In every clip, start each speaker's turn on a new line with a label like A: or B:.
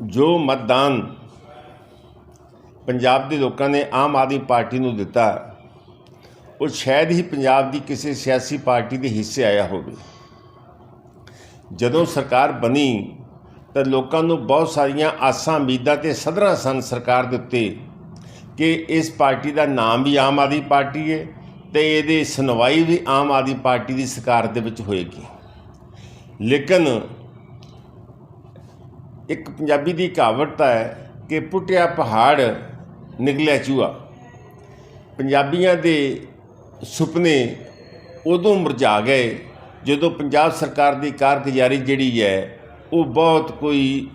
A: ਜੋ ਮਤਦਾਨ ਪੰਜਾਬ ਦੇ ਲੋਕਾਂ ਨੇ ਆਮ ਆਦਮੀ ਪਾਰਟੀ ਨੂੰ ਦਿੱਤਾ, ਉਹ ਸ਼ਾਇਦ ਹੀ ਪੰਜਾਬ ਦੀ ਕਿਸੇ ਸਿਆਸੀ ਪਾਰਟੀ ਦੇ ਹਿੱਸੇ ਆਇਆ ਹੋਵੇ। ਜਦੋਂ ਸਰਕਾਰ ਬਣੀ, ਤਾਂ ਲੋਕਾਂ ਨੂੰ ਬਹੁਤ ਸਾਰੀਆਂ ਆਸਾਂ, ਉਮੀਦਾਂ ਤੇ ਸਦਰਾਂ ਸਨ ਸਰਕਾਰ ਦੇ ਉੱਤੇ ਕਿ ਇਸ ਪਾਰਟੀ ਦਾ ਨਾਮ ਵੀ ਆਮ ਆਦਮੀ ਪਾਰਟੀ ਹੈ ਤੇ ਇਹਦੀ ਸੁਣਵਾਈ ਵੀ ਆਮ ਆਦਮੀ ਪਾਰਟੀ ਦੀ ਸਰਕਾਰ ਦੇ ਵਿੱਚ ਹੋਏਗੀ। ਲੇਕਿਨ ਇੱਕ ਪੰਜਾਬੀ ਦੀ ਕਹਾਵਤ ਹੈ ਕਿ ਪੁੱਟਿਆ ਪਹਾੜ ਨਿਕਲਿਆ ਚੂਹਾ। ਪੰਜਾਬੀਆਂ ਦੇ ਸੁਪਨੇ ਉਦੋਂ ਮੁਰਝਾ ਗਏ ਜਦੋਂ ਪੰਜਾਬ ਸਰਕਾਰ ਦੀ ਕਾਰਗੁਜ਼ਾਰੀ ਜਿਹੜੀ ਹੈ ਉਹ ਬਹੁਤ ਕੋਈ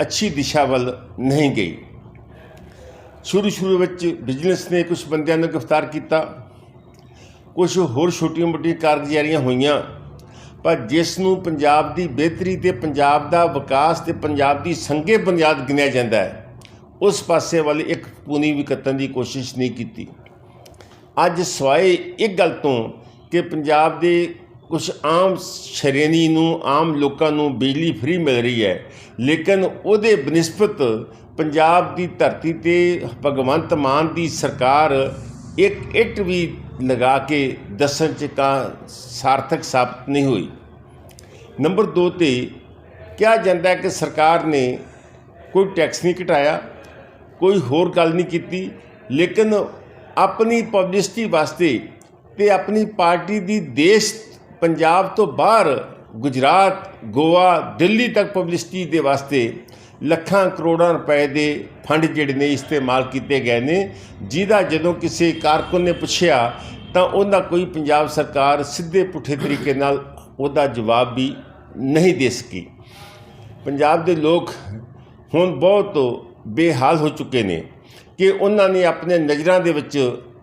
A: ਅੱਛੀ ਦਿਸ਼ਾ ਵੱਲ ਨਹੀਂ ਗਈ। ਸ਼ੁਰੂ ਸ਼ੁਰੂ ਵਿੱਚ ਬਿਜ਼ਨਸ ਨੇ ਕੁਝ ਬੰਦਿਆਂ ਨੂੰ ਗ੍ਰਿਫਤਾਰ ਕੀਤਾ। ਕੁਝ ਹੋਰ ਛੋਟੀਆਂ ਮੋਟੀਆਂ ਕਾਰਗੁਜ਼ਾਰੀਆਂ ਹੋਈਆਂ। ਪਰ ਜਿਸ ਨੂੰ ਪੰਜਾਬ ਦੀ ਬਿਹਤਰੀ ਤੇ ਪੰਜਾਬ ਦਾ ਵਿਕਾਸ ਤੇ ਪੰਜਾਬ ਦੀ ਸੰਗੇ ਬੁਨਿਆਦ ਗਿਣਿਆ ਜਾਂਦਾ ਹੈ, ਉਸ ਪਾਸੇ ਵੱਲ ਇੱਕ ਪੂਨੀ ਵੀ ਕੱਤਣ ਦੀ ਕੋਸ਼ਿਸ਼ ਨਹੀਂ ਕੀਤੀ। ਅੱਜ ਸਵਾਏ ਇੱਕ ਗੱਲ ਤੋਂ ਕਿ ਪੰਜਾਬ ਦੇ ਕੁਝ ਆਮ ਸ਼੍ਰੇਣੀ ਨੂੰ, ਆਮ ਲੋਕਾਂ ਨੂੰ ਬਿਜਲੀ ਫ੍ਰੀ ਮਿਲ ਰਹੀ ਹੈ, ਲੇਕਿਨ ਉਹਦੇ ਬਨਿਸਬਤ ਪੰਜਾਬ ਦੀ ਧਰਤੀ ਤੇ ਭਗਵੰਤ ਮਾਨ ਦੀ ਸਰਕਾਰ ਇੱਕ ਇੱਟ ਵੀ ਲਗਾ ਕੇ ਦੱਸਣ ਚ ਕਾ ਸਾਰਥਕ ਸਾਬਤ ਨਹੀਂ ਹੋਈ। ਨੰਬਰ 2 ਤੇ ਕਿਹਾ ਜਾਂਦਾ ਹੈ ਕਿ ਸਰਕਾਰ ਨੇ ਕੋਈ ਟੈਕਸ ਨਹੀਂ ਘਟਾਇਆ ਕੋਈ ਹੋਰ ਗੱਲ ਨਹੀਂ ਕੀਤੀ, ਲੇਕਿਨ ਆਪਣੀ ਪਬਲਿਸਿਟੀ ਵਾਸਤੇ ਤੇ ਆਪਣੀ ਪਾਰਟੀ ਦੀ ਦੇਸ਼ ਪੰਜਾਬ ਤੋਂ ਬਾਹਰ, ਗੁਜਰਾਤ, ਗੋਆ, ਦਿੱਲੀ ਤੱਕ ਪਬਲਿਸਿਟੀ ਦੇ ਵਾਸਤੇ ਲੱਖਾਂ ਕਰੋੜਾਂ ਰੁਪਏ ਦੇ ਫੰਡ ਜਿਹੜੇ ਨੇ ਇਸਤੇਮਾਲ ਕੀਤੇ ਗਏ ਨੇ। ਜਿਹਦਾ ਜਦੋਂ ਕਿਸੇ ਕਾਰਕੁਨ ਨੇ ਪੁੱਛਿਆ, ਤਾਂ ਉਹਨਾਂ ਕੋਈ ਪੰਜਾਬ ਸਰਕਾਰ ਸਿੱਧੇ ਪੁੱਠੇ ਤਰੀਕੇ ਨਾਲ ਉਹਦਾ ਜਵਾਬ ਵੀ ਨਹੀਂ ਦੇ ਸਕੀ। ਪੰਜਾਬ ਦੇ ਲੋਕ ਹੁਣ ਬਹੁਤ ਬੇਹਾਲ ਹੋ ਚੁੱਕੇ ਨੇ ਕਿ ਉਹਨਾਂ ਨੇ ਆਪਣੇ ਨਜ਼ਰਾਂ ਦੇ ਵਿੱਚ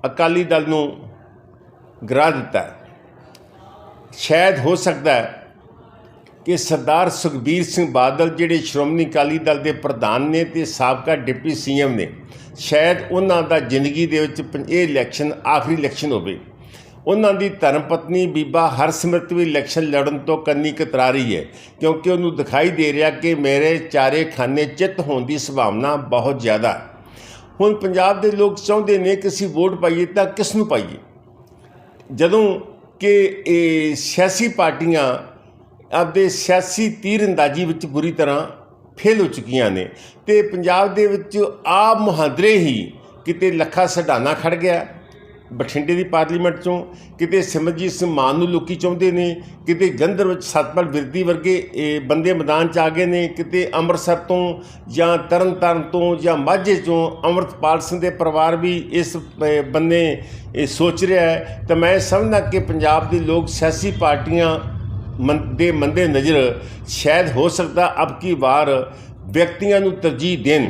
A: ਅਕਾਲੀ ਦਲ ਨੂੰ ਗਰਾ ਦਿੱਤਾ। ਸ਼ਾਇਦ ਹੋ ਸਕਦਾ ਹੈ ਕਿ ਸਰਦਾਰ ਸੁਖਬੀਰ ਸਿੰਘ ਬਾਦਲ ਜਿਹੜੇ ਸ਼੍ਰੋਮਣੀ ਅਕਾਲੀ ਦਲ ਦੇ ਪ੍ਰਧਾਨ ਨੇ ਤੇ ਸਾਬਕਾ ਡਿਪਟੀ ਸੀਐਮ ਨੇ, ਸ਼ਾਇਦ ਉਹਨਾਂ ਦਾ ਜ਼ਿੰਦਗੀ ਦੇ ਵਿੱਚ ਪੰ- ਇਹ ਇਲੈਕਸ਼ਨ ਆਖਰੀ ਇਲੈਕਸ਼ਨ ਹੋਵੇ। ਉਹਨਾਂ ਦੀ ਧਰਮ ਪਤਨੀ ਬੀਬਾ ਹਰਸਿਮਰਤ ਵੀ ਇਲੈਕਸ਼ਨ ਲੜਨ ਤੋਂ ਕੰਨੀ ਕਤਰਾ ਰਹੀ ਹੈ, ਕਿਉਂਕਿ ਉਹਨੂੰ ਦਿਖਾਈ ਦੇ ਰਿਹਾ ਕਿ ਮੇਰੇ ਚਾਰੇ ਖਾਨੇ ਚਿੱਤ ਹੋਣ ਦੀ ਸੰਭਾਵਨਾ ਬਹੁਤ ਜ਼ਿਆਦਾ ਹੈ। ਹੁਣ ਪੰਜਾਬ ਦੇ ਲੋਕ ਚਾਹੁੰਦੇ ਨੇ ਕਿ ਅਸੀਂ ਵੋਟ ਪਾਈਏ ਤਾਂ ਕਿਸ ਨੂੰ ਪਾਈਏ? ਜਦੋਂ ਕਿ ਇਹ ਸਿਆਸੀ ਪਾਰਟੀਆਂ ਆਪਦੇ ਸਿਆਸੀ ਤੀਰਅੰਦਾਜ਼ੀ ਵਿੱਚ ਬੁਰੀ ਤਰ੍ਹਾਂ ਫੇਲ ਹੋ ਚੁੱਕੀਆਂ ਨੇ ਤੇ ਪੰਜਾਬ ਦੇ ਵਿੱਚ ਆਪ ਮੁਹਾਂਦਰੇ ਹੀ ਕਿਤੇ ਲੱਖਾ ਸਡਾਨਾ ਖੜ ਗਿਆ, ਬਠਿੰਡੇ ਦੀ ਪਾਰਲੀਮੈਂਟ ਚੋਂ, ਕਿਤੇ ਸਿਮਰਜੀਤ ਸਿੰਘ ਮਾਨ ਨੂੰ ਲੋਕੀ ਚਾਹੁੰਦੇ ਨੇ, ਕਿਤੇ ਜਲੰਧਰ ਵਿੱਚ ਸਤਪਾਲ ਵਿਰਦੀ ਵਰਗੇ ਬੰਦੇ ਮੈਦਾਨ 'ਚ ਆ ਗਏ ਨੇ, ਕਿਤੇ ਅੰਮ੍ਰਿਤਸਰ ਤੋਂ ਜਾਂ ਤਰਨਤਾਰਨ ਤੋਂ ਜਾਂ ਮਾਝੇ ਤੋਂ ਅੰਮ੍ਰਿਤਪਾਲ ਸਿੰਘ ਦੇ ਪਰਿਵਾਰ ਵੀ ਇਸ ਬੰਨੇ ਸੋਚ ਰਿਹਾ ਹੈ। ਤਾਂ ਮੈਂ ਸਮਝਦਾ ਕਿ ਪੰਜਾਬ ਦੇ ਲੋਕ ਸਿਆਸੀ ਪਾਰਟੀਆਂ ਦੇ ਮੰਦੇ ਨਜ਼ਰ ਸ਼ਾਇਦ ਹੋ ਸਕਦਾ ਅਬ ਕੀ ਵਾਰ ਵਿਅਕਤੀਆਂ ਨੂੰ ਤਰਜੀਹ ਦੇਣ।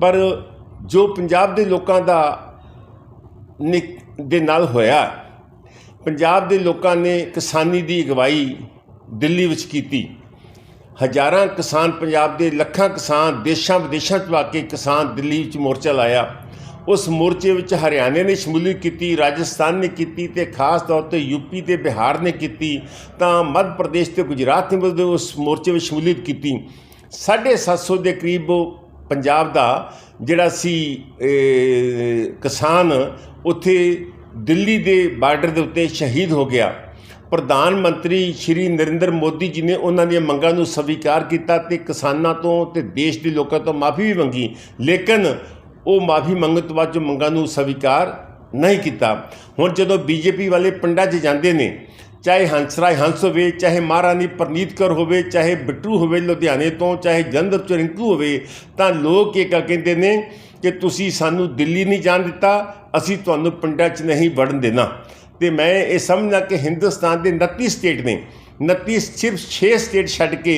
A: ਪਰ ਜੋ ਪੰਜਾਬ ਦੇ ਲੋਕਾਂ ਦਾ ਨਿਕ ਦੇ ਨਾਲ ਹੋਇਆ, ਪੰਜਾਬ ਦੇ ਲੋਕਾਂ ਨੇ ਕਿਸਾਨੀ ਦੀ ਅਗਵਾਈ ਦਿੱਲੀ ਵਿੱਚ ਕੀਤੀ। ਹਜ਼ਾਰਾਂ ਕਿਸਾਨ ਪੰਜਾਬ ਦੇ ਲੱਖਾਂ ਕਿਸਾਨ ਦੇਸ਼ਾਂ ਵਿਦੇਸ਼ਾਂ ਤੋਂ ਆ ਕੇ ਕਿਸਾਨ ਦਿੱਲੀ ਵਿੱਚ ਮੋਰਚਾ ਲਾਇਆ। ਉਸ ਮੋਰਚੇ ਵਿੱਚ ਹਰਿਆਣੇ ਨੇ ਸ਼ਮੂਲੀਅਤ ਕੀਤੀ, ਰਾਜਸਥਾਨ ਨੇ ਕੀਤੀ ਤੇ ਖਾਸ ਤੌਰ ਤੇ ਯੂਪੀ ਤੇ ਬਿਹਾਰ ਨੇ ਕੀਤੀ, ਤਾਂ ਮੱਧ ਪ੍ਰਦੇਸ਼ ਤੇ ਗੁਜਰਾਤ ਨੇ ਵੀ ਉਸ ਮੋਰਚੇ ਵਿੱਚ ਸ਼ਮੂਲੀਅਤ ਕੀਤੀ। 750 ਦੇ ਕਰੀਬ ਪੰਜਾਬ ਦਾ ਜਿਹੜਾ ਸੀ ਕਿਸਾਨ ਉੱਥੇ ਦਿੱਲੀ ਦੇ ਬਾਰਡਰ ਦੇ ਉੱਤੇ ਸ਼ਹੀਦ ਹੋ ਗਿਆ। ਪ੍ਰਧਾਨ ਮੰਤਰੀ ਸ਼੍ਰੀ ਨਰਿੰਦਰ ਮੋਦੀ ਜੀ ਨੇ ਉਹਨਾਂ ਦੀਆਂ ਮੰਗਾਂ ਨੂੰ ਸਵੀਕਾਰ ਕੀਤਾ ਤੇ ਕਿਸਾਨਾਂ ਤੋਂ ਤੇ ਦੇਸ਼ ਦੇ ਲੋਕਾਂ ਤੋਂ ਮਾਫੀ ਵੀ ਮੰਗੀ। ਲੇਕਿਨ ਉਹ ਮਾਫੀ ਮੰਗਣ ਤੋਂ ਬਾਅਦ ਜੋ ਮੰਗਾਂ ਨੂੰ ਸਵੀਕਾਰ ਨਹੀਂ ਕੀਤਾ। ਹੁਣ ਜਦੋਂ ਬੀਜੇਪੀ ਵਾਲੇ ਪਿੰਡਾਂ 'ਚ ਜਾਂਦੇ ਨੇ, ਚਾਹੇ ਹੰਸਰਾਏ ਹੰਸ ਹੋਵੇ, ਚਾਹੇ ਮਹਾਰਾਣੀ ਪ੍ਰਨੀਤ ਕੌਰ ਹੋਵੇ, ਚਾਹੇ ਬਿੱਟੂ ਹੋਵੇ ਲੁਧਿਆਣੇ ਤੋਂ, ਚਾਹੇ ਜਲੰਧਰ ਤੋਂ ਹੋਵੇ, ਤਾਂ ਲੋਕ ਇਹ ਕਹਿੰਦੇ ਨੇ ਕਿ ਤੁਸੀਂ ਸਾਨੂੰ ਦਿੱਲੀ ਨਹੀਂ ਜਾਣ ਦਿੱਤਾ, ਅਸੀਂ ਤੁਹਾਨੂੰ ਪਿੰਡਾਂ 'ਚ ਨਹੀਂ ਵੜਨ ਦੇਣਾ। ਤੇ ਮੈਂ ਇਹ ਸਮਝਦਾ ਕਿ ਹਿੰਦੁਸਤਾਨ ਦੇ 29 ਸਟੇਟ ਨੇ 29 ਸਿਰਫ 6 ਸਟੇਟ ਛੱਡ ਕੇ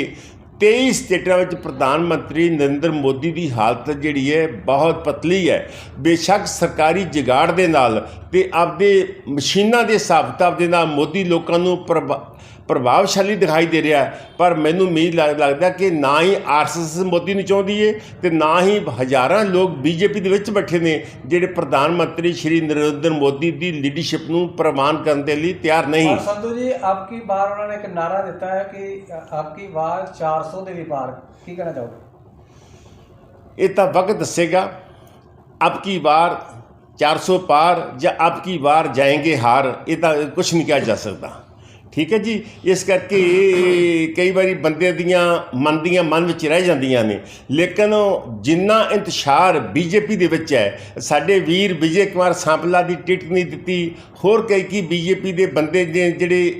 A: 23 ਸਟੇਟਾਂ ਵਿੱਚ ਪ੍ਰਧਾਨ ਮੰਤਰੀ ਨਰਿੰਦਰ ਮੋਦੀ ਦੀ ਹਾਲਤ ਜਿਹੜੀ ਹੈ ਬਹੁਤ ਪਤਲੀ ਹੈ। ਬੇਸ਼ੱਕ ਸਰਕਾਰੀ ਜਿਗਾੜ ਦੇ ਨਾਲ ਤੇ ਆਪਦੇ ਮਸ਼ੀਨਾਂ ਦੇ ਹਿਸਾਬ ਕਿਤਾਬ ਦੇ ਨਾਲ ਮੋਦੀ ਲੋਕਾਂ ਨੂੰ ਪ੍ਰਭਾ- ਪ੍ਰਭਾਵਸ਼ਾਲੀ ਦਿਖਾਈ ਦੇ ਰਿਹਾ ਪਰ ਮੈਨੂੰ ਉਮੀਦ ਲੱਗਦਾ ਕਿ ਨਾ ਹੀ ਆਰਐਸਐਸ ਮੋਦੀ ਨੂੰ ਚਾਹੁੰਦੀ ਏ ਤੇ ਨਾ ਹੀ ਹਜ਼ਾਰਾਂ ਲੋਕ ਬੀਜੇਪੀ ਦੇ ਵਿੱਚ ਬੈਠੇ ਨੇ ਜਿਹੜੇ ਪ੍ਰਧਾਨ ਮੰਤਰੀ ਸ਼੍ਰੀ ਨਰਿੰਦਰ ਮੋਦੀ ਦੀ ਲੀਡਰਸ਼ਿਪ ਨੂੰ ਪ੍ਰਮਾਣ ਕਰਨ ਦੇ ਲਈ ਤਿਆਰ ਨਹੀਂ।
B: ਸੰਧੂ ਜੀ ਆਪਕੀ ਬਾਰ ਉਹਨਾਂ ਨੇ ਇੱਕ ਨਾਰਾ ਦਿੱਤਾ ਹੈ ਕਿ ਆਪਕੀ ਵਾਰ 400 ਦੇ ਵਿਪਾਰ ਕੀ ਕਹਿਣਾ ਚਾਹੋਗੇ?
A: ਇਹ ਤਾਂ ਵਕਤ ਦੱਸੇਗਾ ਆਪਕੀ ਵਾਰ 400 ਪਾਰ ਜਾਂ ਆਪਕੀ ਵਾਰ ਜਾਏਗੇ ਹਾਰ ਇਹ ਤਾਂ ਕੁਝ ਨਹੀਂ ਕਿਹਾ ਜਾ ਸਕਦਾ। ਠੀਕ ਹੈ ਜੀ? ਇਸ ਕਰਕੇ ਕਈ ਵਾਰੀ ਬੰਦੇ ਦੀਆਂ ਮਨ ਦੀਆਂ ਮਨ ਵਿੱਚ ਰਹਿ ਜਾਂਦੀਆਂ ਨੇ। ਲੇਕਿਨ ਜਿੰਨਾ ਇੰਤਸ਼ਾਰ ਬੀਜੇਪੀ ਦੇ ਵਿੱਚ ਹੈ, ਸਾਡੇ ਵੀਰ ਵਿਜੇ ਕੁਮਾਰ ਸਾਂਪਲਾ ਦੀ ਟਿਕਟ ਨਹੀਂ ਦਿੱਤੀ, ਹੋਰ ਕਈ ਕੀ ਬੀਜੇਪੀ ਦੇ ਬੰਦੇ ਨੇ ਜਿਹੜੇ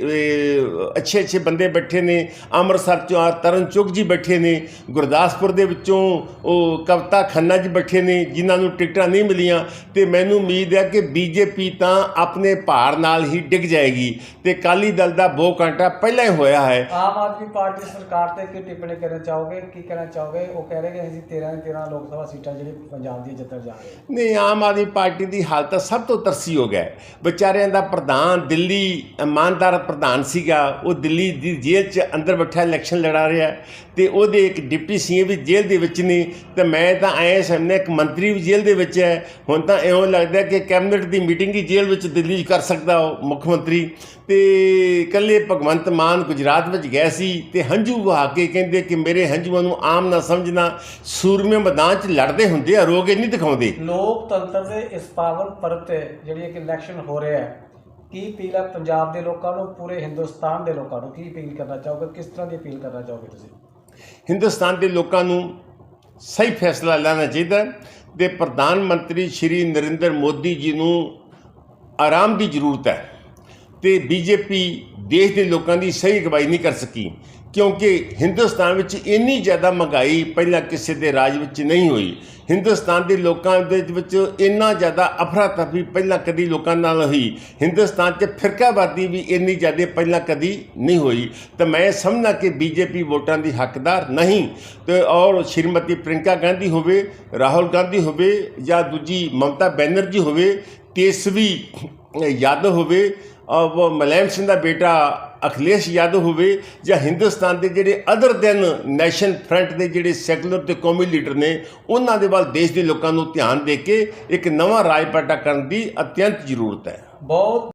A: ਅੱਛੇ ਅੱਛੇ ਬੰਦੇ ਬੈਠੇ ਨੇ, ਅੰਮ੍ਰਿਤਸਰ ਚੋਂ ਆ ਤਰਨ ਚੁੱਗ ਜੀ ਬੈਠੇ ਨੇ, ਗੁਰਦਾਸਪੁਰ ਦੇ ਵਿੱਚੋਂ ਉਹ ਕਵਤਾ ਖੰਨਾ ਜੀ ਬੈਠੇ ਨੇ, ਜਿਨ੍ਹਾਂ ਨੂੰ ਟਿਕਟਾਂ ਨਹੀਂ ਮਿਲੀਆਂ। ਤੇ ਮੈਨੂੰ ਉਮੀਦ ਹੈ ਕਿ ਬੀਜੇਪੀ ਤਾਂ ਆਪਣੇ ਭਾਰ ਨਾਲ ਹੀ ਡਿੱਗ ਜਾਏਗੀ। ਤੇ ਕਾਲੀ ਦਲ ਦਾ ਬੋ ਘੰਟਾ ਪਹਿਲਾਂ ਹੀ ਹੋਇਆ ਹੈ।
B: ਆਮ ਆਦਮੀ ਪਾਰਟੀ ਸਰਕਾਰ ਤੇ ਕੀ ਟਿੱਪਣੀ ਕਰਨਾ ਚਾਹੋਗੇ ਕੀ ਕਹਿਣਾ ਚਾਹੋਗੇ? ਉਹ ਕਹਿ ਰਹੇ ਕਿ ਅਸੀਂ 13 ਦੇ 13 ਲੋਕ ਸਭਾ ਸੀਟਾਂ ਜਿਹੜੀ ਪੰਜਾਬ ਦੀਆਂ ਜਿੱਤਣ ਜਾ ਰਹੇ
A: ਨਹੀਂ ਆਮ ਆਦਮੀ ਪਾਰਟੀ ਦੀ ਹਾਲਤ ਸਭ ਤੋਂ ਤਰਸੀ ਹੋ ਗਿਆ। ਵਿਚਾਰਿਆਂ ਦਾ ਪ੍ਰਧਾਨ ਦਿੱਲੀ ਇਮਾਨਦਾਰ ਪ੍ਰਧਾਨ ਸੀਗਾ ਉਹ ਦਿੱਲੀ ਦੀ ਜੇਲ੍ਹ 'ਚ ਅੰਦਰ ਬੈਠਾ ਇਲੈਕਸ਼ਨ ਲੜਾ ਰਿਹਾ ਤੇ ਉਹਦੇ ਇੱਕ ਡਿਪਟੀ ਸੀਐਮ ਵੀ ਜੇਲ੍ਹ ਦੇ ਵਿੱਚ ਨੇ ਤੇ ਮੈਂ ਤਾਂ ਐ ਸਮਝਦਾ ਇੱਕ ਮੰਤਰੀ ਵੀ ਜੇਲ੍ਹ ਦੇ ਵਿੱਚ ਹੈ। ਹੁਣ ਤਾਂ ਇਉਂ ਲੱਗਦਾ ਕਿ ਕੈਬਨਿਟ ਦੀ ਮੀਟਿੰਗ ਹੀ ਜੇਲ੍ਹ ਵਿੱਚ ਦਿੱਲੀ 'ਚ ਕਰ ਸਕਦਾ ਉਹ ਮੁੱਖ ਮੰਤਰੀ। ਤੇ ਇਕੱਲੇ ਭਗਵੰਤ ਮਾਨ ਗੁਜਰਾਤ ਵਿੱਚ ਗਏ ਸੀ ਤੇ ਹੰਝੂ ਵਹਾ ਕੇ ਕਹਿੰਦੇ ਕਿ ਮੇਰੇ ਹੰਝੂਆਂ ਨੂੰ ਆਮ ਨਾ ਸਮਝਣਾ ਸੂਰਮੇ ਮੈਦਾਨ 'ਚ ਲੜਦੇ ਹੁੰਦੇ ਆ ਰੋਗੇ ਨਹੀਂ ਦਿਖਾਉਂਦੇ।
B: ਲੋਕਤੰਤਰ ਦੇ ਇਸ ਪਾਵਨ ਪਰਬ ਤੇ ਜਿਹੜੀ ਇੱਕ ਇਲੈਕਸ਼ਨ ਹੋ ਰਿਹਾ ਹੈ ਕੀ ਅਪੀਲ ਹੈ ਪੰਜਾਬ ਦੇ ਲੋਕਾਂ ਨੂੰ ਪੂਰੇ ਹਿੰਦੁਸਤਾਨ ਦੇ ਲੋਕਾਂ ਨੂੰ? ਕੀ ਅਪੀਲ ਕਰਨਾ ਚਾਹੋਗੇ? ਕਿਸ ਤਰ੍ਹਾਂ ਦੀ ਅਪੀਲ ਕਰਨਾ ਚਾਹੋਗੇ ਤੁਸੀਂ?
A: ਹਿੰਦੁਸਤਾਨ ਦੇ ਲੋਕਾਂ ਨੂੰ ਸਹੀ ਫੈਸਲਾ ਲੈਣਾ ਚਾਹੀਦਾ ਹੈ ਤੇ ਪ੍ਰਧਾਨ ਮੰਤਰੀ ਸ਼੍ਰੀ ਨਰਿੰਦਰ ਮੋਦੀ ਜੀ ਨੂੰ ਆਰਾਮ ਦੀ ਜ਼ਰੂਰਤ ਹੈ ਤੇ ਬੀਜੇਪੀ ਦੇਸ਼ ਦੇ ਲੋਕਾਂ ਦੀ ਸਹੀ ਅਗਵਾਈ ਨਹੀਂ ਕਰ ਸਕੀ, ਕਿਉਂਕਿ ਹਿੰਦੁਸਤਾਨ ਵਿੱਚ ਇੰਨੀ ਜ਼ਿਆਦਾ ਮਹਿੰਗਾਈ ਪਹਿਲਾਂ ਕਿਸੇ ਦੇ ਰਾਜ ਵਿੱਚ ਨਹੀਂ ਹੋਈ। ਹਿੰਦੁਸਤਾਨ ਦੇ ਲੋਕਾਂ ਦੇ ਵਿੱਚ ਇੰਨਾ ਜ਼ਿਆਦਾ ਅਫਰਾ ਤਫਰੀ ਪਹਿਲਾਂ ਕਦੀ ਲੋਕਾਂ ਨਾਲ ਹੋਈ। ਹਿੰਦੁਸਤਾਨ 'ਚ ਫਿਰਕਾਵਾਦੀ ਵੀ ਇੰਨੀ ਜ਼ਿਆਦਾ ਪਹਿਲਾਂ ਕਦੀ ਨਹੀਂ ਹੋਈ। ਤਾਂ ਮੈਂ ਸਮਝਣਾ ਕਿ ਬੀਜੇਪੀ ਵੋਟਾਂ ਦੀ ਹੱਕਦਾਰ ਨਹੀਂ। ਤੇ ਔਰ ਸ਼੍ਰੀਮਤੀ ਪ੍ਰਿੰਕਾ ਗਾਂਧੀ ਹੋਵੇ, ਰਾਹੁਲ ਗਾਂਧੀ ਹੋਵੇ ਜਾਂ ਦੂਜੀ ਮਮਤਾ ਬੈਨਰਜੀ ਹੋਵੇ ਤੇਸਵੀ ਯਾਦਵ ਹੋਵੇ ਔਰ ਉਹ ਮੁਲਾਇਮ ਸਿੰਘ ਦਾ ਬੇਟਾ ਅਖਿਲੇਸ਼ ਯਾਦਵ ਹੋਵੇ ਜਾਂ ਹਿੰਦੁਸਤਾਨ ਦੇ ਜਿਹੜੇ ਅਦਰ ਦੈਨ ਨੈਸ਼ਨ ਫਰੰਟ ਦੇ ਜਿਹੜੇ ਸੈਕੂਲਰ ਤੇ ਕੌਮੀ ਲੀਡਰ ਨੇ ਉਹਨਾਂ ਦੇ ਵੱਲ ਦੇਸ਼ ਦੇ ਲੋਕਾਂ ਨੂੰ ਧਿਆਨ ਦੇ ਕੇ ਇੱਕ ਨਵਾਂ ਰਾਜ ਪਾਟਾ ਕਰਨ ਦੀ ਅਤਿਅੰਤ ਜ਼ਰੂਰਤ ਹੈ
B: ਬਹੁਤ